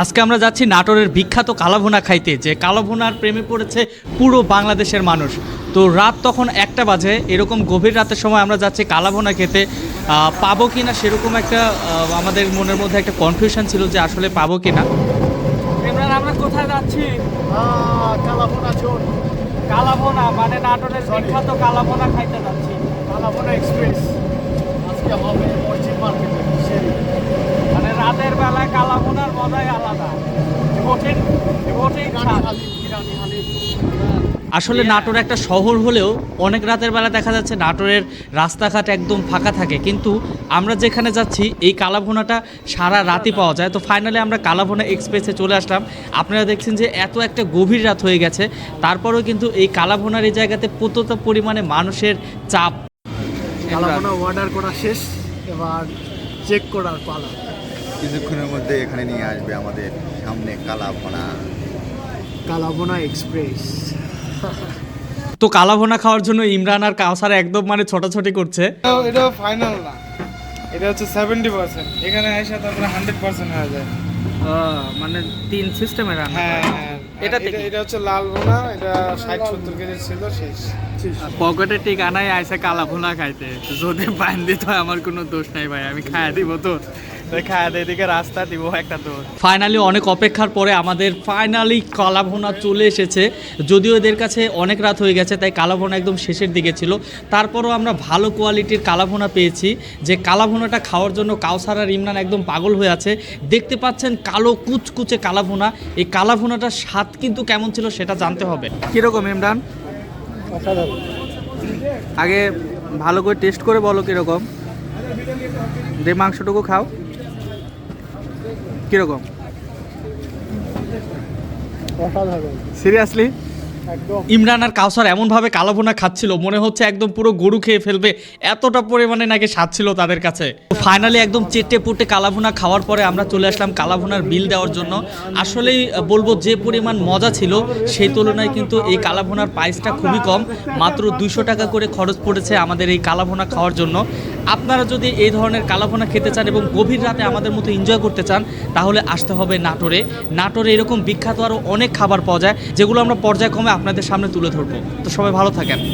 আজকে আমরা যাচ্ছি নাটোরের বিখ্যাত কালাভুনা খাইতে যে কালাভুনার প্রেমে পড়েছে পুরো বাংলাদেশের মানুষ। তো রাত তখন একটা বাজে এরকম গভীর রাতের সময় আমরা যাচ্ছি কালাভুনা খেতে। পাবো কি না সেরকম একটা আমাদের মনের মধ্যে একটা কনফিউশন ছিল যে আসলে পাবো কি না। আমরা কোথায় যাচ্ছি? কালাভোনা মানে নাটোরের বিখ্যাত কালাভোনা খাইতে যাচ্ছি। Calabona Express. আজকে হবে মসজিদ মার্কেটে রাতের বেলায় কালাভোনার মজাই আলাদা। কঠিন কঠিন আসলে নাটোর একটা শহর হলেও অনেক রাতের বেলা দেখা যাচ্ছে নাটোরের রাস্তাঘাট একদম ফাঁকা থাকে। কিন্তু আমরা যেখানে যাচ্ছি এই কালাভোনাটা সারা রাতই পাওয়া যায়। তো ফাইনালি আমরা কালাভোনা এক্সপ্রেসে চলে আসলাম। আপনারা দেখছেন যে এত একটা গভীর রাত হয়ে গেছে। তারপরেও কিন্তু এই কালাভোনার এই জায়গাতে প্রতত পরিমাণে মানুষের চাপ। অর্ডার করা শেষ। এবার চেক করার পালা। কিছুক্ষণের মধ্যে এখানে নিয়ে আসবে আমাদের সামনে কালাপনা কালাবোনা এক্সপ্রেস। তো কালাভুনা খাওয়ার জন্য ইমরান আর কাউসার একদম মানে ছোটাছুটি করছে। এটাও ফাইনাল না। এটা হচ্ছে সেভেন্টি পার্সেন্ট এখানে এসে তারপরে হান্ড্রেড পার্সেন্ট হয়ে যায়। মানে তিন সিস্টেমে রান্না হ্যাঁ হ্যাঁ। এটা এটা হচ্ছে লাল বোনা এটা ষাট সত্তর কেজি ছিল শেষ। পকেটে ঠিকানায় আইসে কালাভুনা খাইতে। যদি পাইন দিত আমার কোনো দোষ নাই ভাই আমি খাইয়া দিব তো। রাস্তা দিব একটা ফাইনালি অনেক অপেক্ষার পরে আমাদের ফাইনালি কালাভোনা চলে এসেছে। যদিও এদের কাছে অনেক রাত হয়ে গেছে তাই কালাভোনা একদম শেষের দিকে ছিল। তারপরও আমরা ভালো কোয়ালিটির কালাভোনা পেয়েছি যে কালাভোনাটা খাওয়ার জন্য কাউসার আর ইমরান একদম পাগল হয়ে আছে। দেখতে পাচ্ছেন কালো কুচকুচে কালাভোনা। এই কালাভোনাটার স্বাদ কিন্তু কেমন ছিল সেটা জানতে হবে। কীরকম ইমরান? আগে ভালো করে টেস্ট করে বলো কীরকম। দে মাংসটুকু খাও। কীরকম? সিরিয়াসলি ইমরান আর কাউসার এমনভাবে কালাভোনা খাচ্ছিল, মনে হচ্ছে একদম পুরো গরু খেয়ে ফেলবে, এতটা পরিমাণে নাকি স্বাদ ছিল তাদের কাছে। ফাইনালি একদম চেটে পুটে কালাভুনা খাওয়ার পরে আমরা চলে আসলাম কালাভুনার বিল দেওয়ার জন্য। আসলেই বলব যে পরিমাণ মজা ছিল, সেই তুলনায় কিন্তু এই কালাভুনার প্রাইসটা খুবই কম। মাত্র দুইশো টাকা করে খরচ পড়েছে আমাদের এই কালাভুনা খাওয়ার জন্য। আপনারা যদি এই ধরনের কালাভুনা খেতে চান এবং গভীর রাতে আমাদের মতো এনজয় করতে চান, তাহলে আসতে হবে নাটোরে। নাটোরে এরকম বিখ্যাত আরও অনেক খাবার পাওয়া যায়, যেগুলো আমরা পর্যায়ক্রমে আপনাদের সামনে তুলে ধরবো। তো সবাই ভালো থাকেন।